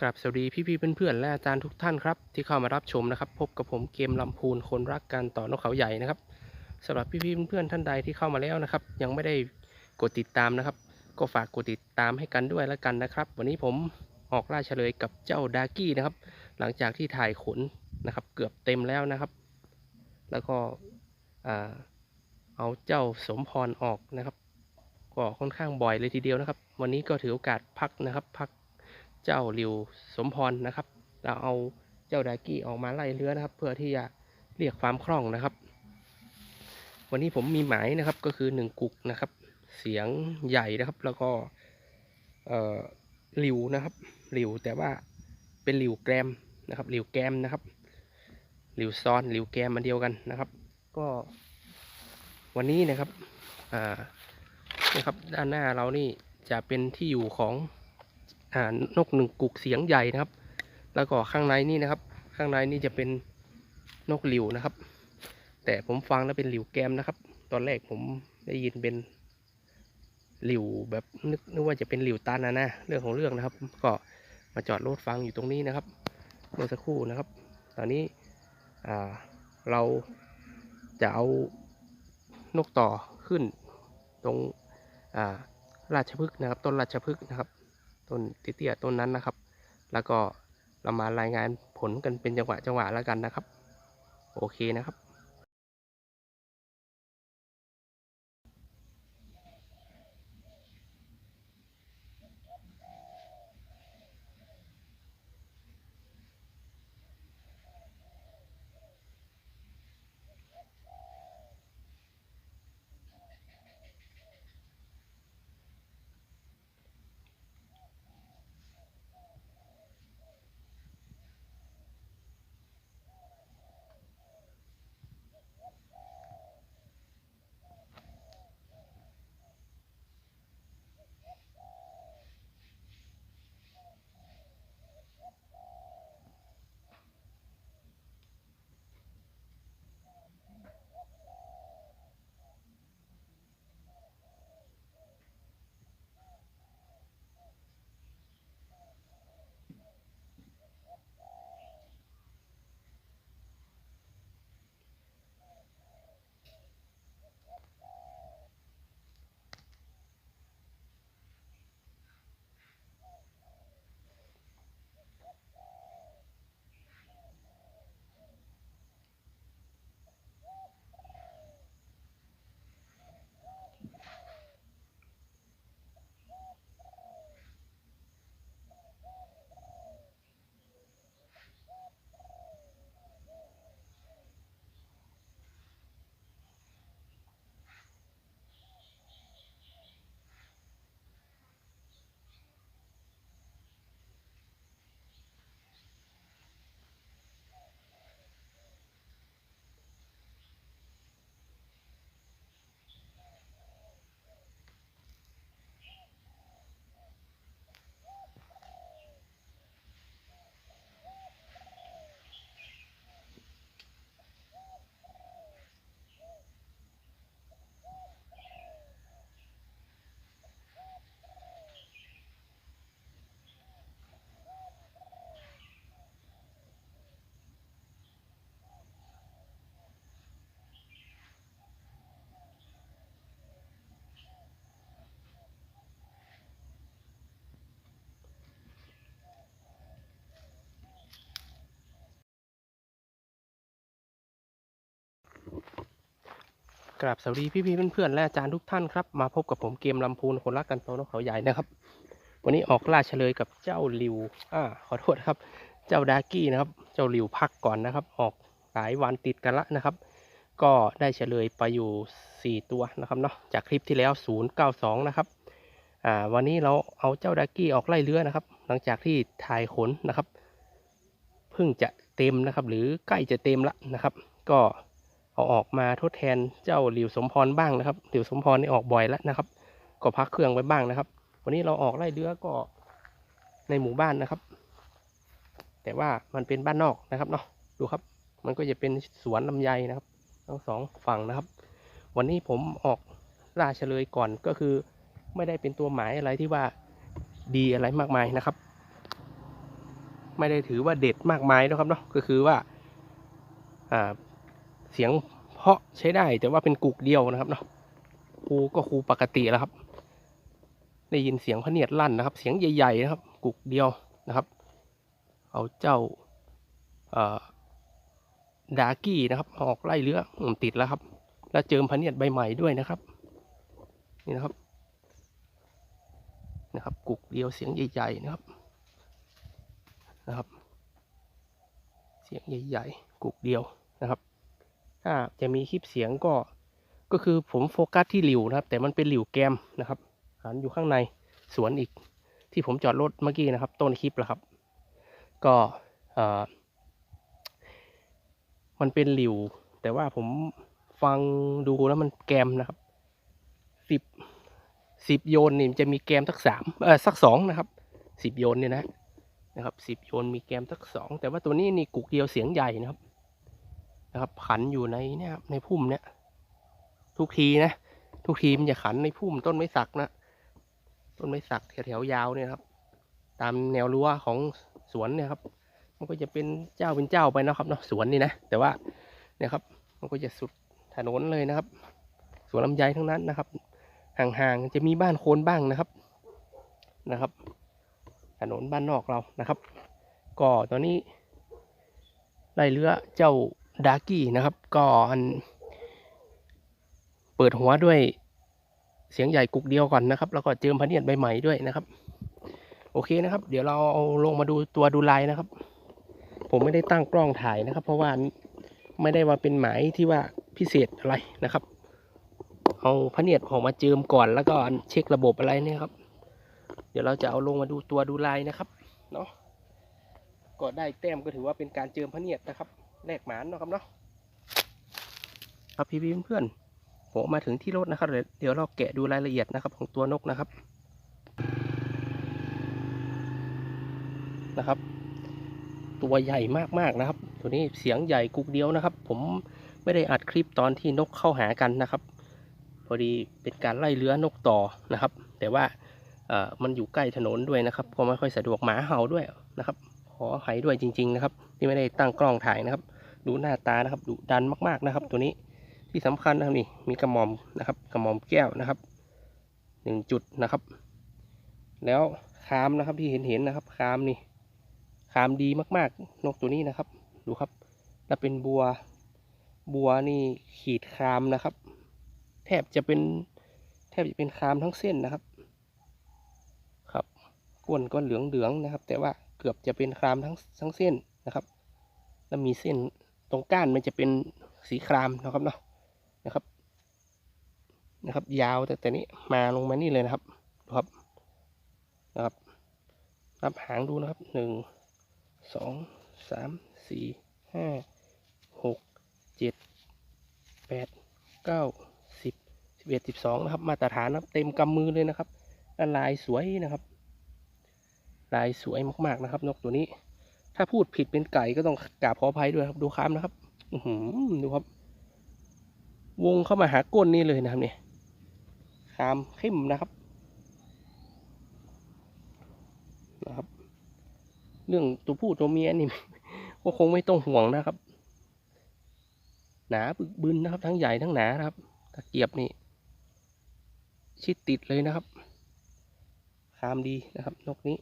กราบสวัสดีพี่ๆเพื่อนๆและอาจารย์ทุกท่านครับที่เข้ามารับชมนะครับ พบกับผมเกมลำพูนคนรักการต่อนกเขาใหญ่นะครับสำหรับพี่ๆเพื่อนๆท่านใดที่เข้ามาแล้วนะครับ ยังไม่ได้กดติดตามนะครับ ก็ฝากกดติดตามให้กันด้วยแล้วกันนะครับ วันนี้ผมออกล่าเฉลยกับเจ้าดากี้นะครับ หลังจากที่ถ่ายขนนะครับ เกือบเต็มแล้วนะครับ แล้วก็เอาเจ้าสมพรออกนะครับ ก็ค่อนข้างบ่อยเลยทีเดียวนะครับ วันนี้ก็ถือโอกาสพักนะครับ พัก เจ้าริวสมพรนะครับ เราเอาเจ้าดากี้ออกมาไล่เลื้อนะครับ เพื่อที่จะเรียกความคล่องนะครับ วันนี้ผมมีหมายนะครับก็คือหนึ่งกุกนะครับ เสียงใหญ่นะครับ แล้วก็เอ่อหลิวนะครับหลิวแต่ว่าเป็นหลิวแกรมนะครับหลิวแกรมนะครับหลิวซ้อนหลิวแกรมมาเดียวกันนะครับ ก็วันนี้นะครับอ่านะครับด้านหน้าเรานี่จะเป็นที่อยู่ของ อ่านกหนึ่งกุกเสียงใหญ่นะครับ แล้วก็ข้างในนี่นะครับ ข้างในนี่จะเป็นนกหลิวนะครับ แต่ผมฟังแล้วเป็นหลิวแก้มนะครับ ตอนแรกผมได้ยินเป็นหลิวแบบนึกนึกว่าจะเป็นหลิวตันนะนะเรื่องของเรื่องนะครับ ก็มาจอดรถฟังอยู่ตรงนี้นะครับเมื่อสักครู่นะครับ ตอนนี้เราจะเอานกต่อขึ้นตรงราชพฤกษ์นะครับ ต้นราชพฤกษ์นะครับ ต้นเตี้ยๆต้นนั้นนะครับ แล้วก็เรามารายงานผลกันเป็นจังหวะจังหวะแล้วกันนะครับ โอเคนะครับ กราบสวัสดีพี่ๆเพื่อนๆและอาจารย์ทุกท่านครับ มาพบกับผมเกมลำพูนคนรักกันโตนกเขาใหญ่นะครับ วันนี้ออกล่าเฉลยกับเจ้าลิวอ่าขอโทษครับ เจ้าดากี้นะครับ เจ้าลิวพักก่อนนะครับ ออกหลายวันติดกันละนะครับ ก็ได้เฉลยไปอยู่ 4 ตัวนะครับเนาะจากคลิปที่แล้ว 092 นะครับอ่าวันนี้เราเอาเจ้าดากี้ออกไล่เลื้อนะครับ หลังจากที่ถ่ายขนนะครับเพิ่งจะเต็มนะครับ หรือใกล้จะเต็มละนะครับ ก็ เอาออกมาทดแทนเจ้าหลิวสมพรบ้างนะครับ หลิวสมพรนี่ออกบ่อยแล้วนะครับ ก็พักเครื่องไว้บ้างนะครับ วันนี้เราออกไล่เลื้อก็ในหมู่บ้านนะครับ แต่ว่ามันเป็นบ้านนอกนะครับเนาะดูครับ มันก็จะเป็นสวนลำไยนะครับทั้งสองฝั่งนะครับ วันนี้ผมออกล่าเฉลยก่อนก็คือไม่ได้เป็นตัวหมายอะไรที่ว่าดีอะไรมากมายนะครับ ไม่ได้ถือว่าเด็ดมากมายนะครับเนาะก็คือว่าอ่า เสียงเพาะใช้ได้แต่ว่าเป็นกุกเดียวนะครับเนาะครูก็ครูปกติแล้วครับ ได้ยินเสียงพเนียดลั่นนะครับ เสียงใหญ่ ๆ นะครับ กุกเดียวนะครับ เอาเจ้าดากี้นะครับ ออกไล่เรืออติดแล้วครับ แล้วเจิมพเนียดใบใหม่ด้วยนะครับ นี่นะครับนะครับ กุกเดียวเสียงใหญ่ๆนะครับนะครับ เสียงใหญ่ๆกุกเดียวนะครับ ถ้าจะมีคลิปเสียงก็ ก็คือผมโฟกัสที่หลิวนะครับ แต่มันเป็นหลิวแกมนะครับหันอยู่ข้างในสวนอีก ที่ผมจอดรถเมื่อกี้นะครับ ต้นคลิปแล้วครับ ก็เออมันเป็นหลิว แต่ว่าผมฟังดูแล้วมันแกมนะครับสิบสิบโยนนี่จะมีแกมสักสามเออสักสองนะครับสิบโยนเนี่ยนะนะครับสิบโยนมีแกมสักสองแต่ว่าตัวนี้นี่กุกเดียวเสียงใหญ่นะครับ นะครับ ขันอยู่ในเนี่ยครับในพุ่มเนี่ย ทุกทีนะ ทุกทีมันจะขันในพุ่มต้นไม้สักนะ ต้นไม้สักแถวๆยาวเนี่ยครับ ตามแนวรั้วของสวนเนี่ยครับ มันก็จะเป็นเจ้าเป็นเจ้าไปนะครับเนาะสวนนี่นะ แต่ว่าเนี่ยครับ มันก็จะสุดถนนเลยนะครับ สวนลำไยทั้งนั้นนะครับ ห่างๆจะมีบ้านโคนบ้างนะครับ นะครับ ถนนบ้านนอกเรานะครับ ก็ตอนนี้ไล่เรือเจ้า ดากี้นะครับ ก็อัน เปิดหัวด้วยเสียงใหญ่กุกเดียวก่อนนะครับ แล้วก็เจิมพเนียดใบใหม่ด้วยนะครับ โอเคนะครับ เดี๋ยวเราเอาลงมาดูตัวดูลายนะครับ ผมไม่ได้ตั้งกล้องถ่ายนะครับ เพราะว่าไม่ได้ว่าเป็นหมายที่ว่าพิเศษอะไรนะครับ เอาพเนียดออกมาเจิมก่อนแล้วก็เช็คระบบอะไรเนี่ยครับ เดี๋ยวเราจะเอาลงมาดูตัวดูลายนะครับ เนาะก็ได้แต้มก็ถือว่าเป็นการเจิมพเนียดนะครับ แลกหมานเนาะครับเนาะครับพี่ๆเพื่อนผมมาถึงที่รถนะครับ เดี๋ยวเราแกะดูรายละเอียดนะครับ ของตัวนกนะครับนะครับ ตัวใหญ่มากๆนะครับ ตัวนี้เสียงใหญ่กุกเดียวนะครับ ผมไม่ได้อัดคลิปตอนที่นกเข้าหากันนะครับ พอดีเป็นการไล่เลื้อนกต่อนะครับ แต่ว่ามันอยู่ใกล้ถนนด้วยนะครับก็ไม่ค่อยสะดวกหมาเห่าด้วยนะครับ ขออภัยด้วยจริง ๆ นะครับ ที่ไม่ได้ตั้งกล้องถ่ายนะครับ ดูหน้าตานะครับดุดันมากๆนะครับ ตัวนี้ที่สำคัญนะครับนี่มีกระหม่อมนะครับกระหม่อมแก้วนะครับหนึ่งจุดนะครับ แล้วคามนะครับที่เห็นเห็นๆนะครับคามนี่คามดีมากๆ นกตัวนี้นะครับ ดูครับแล้วเป็นบัวบัวนี่ขีดคามนะครับ แทบจะเป็นแทบจะเป็นคามทั้งเส้นนะครับ ครับก้นก็เหลืองเหลืองๆนะครับ แต่ว่าเกือบจะเป็นคามทั้งทั้งเส้นนะครับ แล้วมีเส้น ตรงก้านมันจะเป็นสีครามนะครับเนาะนะครับ นะครับ ยาวแต่แต่นี้มาลงมานี่เลยนะครับดูครับนะครับนับหางดูนะครับหนึ่งสองสามสี่ห้าหกเจ็ดแปดเก้าสิบสิบเอ็ดสิบสองนะครับ มาตรฐานนะครับ เต็มกำมือเลยนะครับแล้วลายสวยนะครับ ลายสวยมากๆนะครับ นกตัวนี้ ถ้าพูดผิดเป็นไก่ก็ต้องกราบขออภัยด้วยครับ ดูค้ามนะครับ อืดูครับ วงเข้ามาหาก้นนี่เลยนะครับเนี่ยคามเข้มนะครับ นะครับ เรื่องตัวผู้ตัวเมียนี่ก็คงไม่ต้องห่วงนะครับ หนาบึกบึนนะครับ ทั้งใหญ่ทั้งหนานะครับตะเกียบนี่ ชิดติดเลยนะครับคามดีนะครับ นกนี้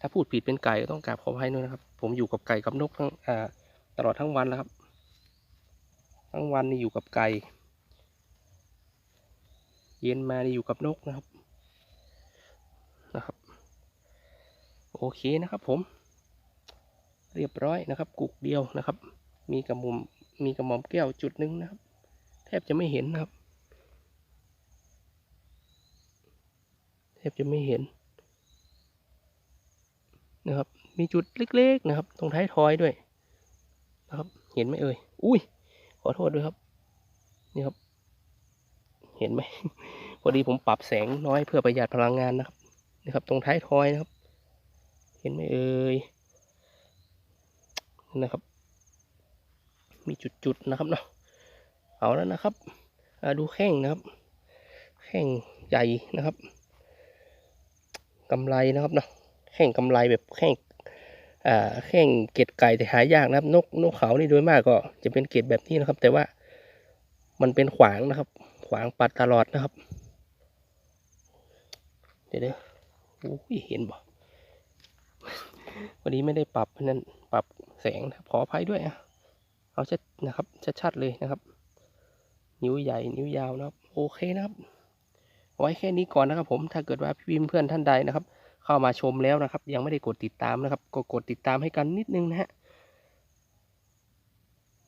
ถ้าพูดผิดเป็นไก่ก็ต้องกราบขออภัยด้วยนะครับ ผมอยู่กับไก่กับนกทั้งตลอดทั้งวันแล้วครับ ทั้งวันนี่อยู่กับไก่ เย็นมานี่อยู่กับนกนะครับ นะครับ โอเคนะครับผม เรียบร้อยนะครับกุกเดียวนะครับ มีกระมุมมีกระหม่อมแก้วจุดหนึ่งนะครับ แทบจะไม่เห็นนะครับ แทบจะไม่เห็น นะครับ มีจุดเล็กๆนะครับ ตรงท้ายทอยด้วยนะครับ เห็นไหมเอ่ย อุ้ย ขอโทษด้วยครับ นี่ครับ เห็นไหม พอดีผมปรับแสงน้อยเพื่อประหยัดพลังงานนะครับนี่ครับ ตรงท้ายทอยนะครับ เห็นไหมเอ่ย นะครับ มีจุดๆนะครับเนาะ เอาแล้วนะครับอ่าดูแข้งนะครับ แข้งใหญ่นะครับกำไรนะครับเนาะ แข้งกำไรแบบแข้งแข้งเกล็ดไก่แต่หายากนะครับ นกนกเขานี่โดยมากก็จะเป็นเกล็ดแบบนี้นะครับ แต่ว่ามันเป็นขวางนะครับ ขวางปัดตลอดนะครับ เดี๋ยวเดี๋ยวโอ้ยเห็นบ่วันนี้ไม่ได้ปรับนั่นปรับแสงนะขออภัยด้วยอะเอาชัดนะครับ ชัดๆเลยนะครับ นิ้วใหญ่นิ้วยาวนะครับ โอเคนะครับ ไว้แค่นี้ก่อนนะครับผมถ้าเกิดว่าพี่เพื่อนท่านใดนะครับ เข้ามาชมแล้วนะครับ ยังไม่ได้กดติดตามนะครับ ก็กดติดตามให้กันนิดนึงนะฮะ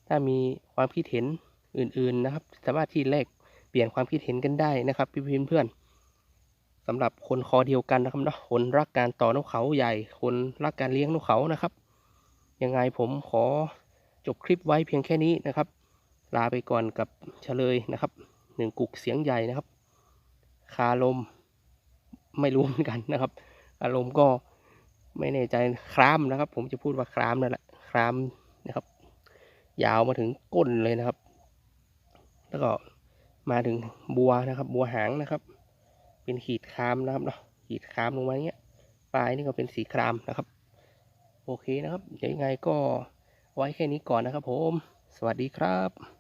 ถ้ามีความคิดเห็นอื่นๆนะครับ สามารถที่แลกเปลี่ยนความคิดเห็นกันได้นะครับพี่เพื่อนๆสำหรับคนคอเดียวกันนะครับเนาะคนรักการต่อนกเขาใหญ่ คนรักการเลี้ยงนกเขานะครับ ยังไงผมขอจบคลิปไว้เพียงแค่นี้นะครับ ลาไปก่อนกับเฉลยนะครับหนึ่งกุกเสียงใหญ่นะครับ คาลมไม่รู้เหมือนกันนะครับ อารมณ์ก็ไม่แน่ใจครามนะครับ ผมจะพูดว่าครามนั่นแหละครามนะครับ ยาวมาถึงก้นเลยนะครับ แล้วก็มาถึงบัวนะครับ บัวหางนะครับ เป็นขีดครามนะครับเนาะขีดครามลงมาอย่างเงี้ยปลายนี่ก็เป็นสีครามนะครับ โอเคนะครับเดี๋ยวยังไงก็ไว้แค่นี้ก่อนนะครับ ผม สวัสดีครับ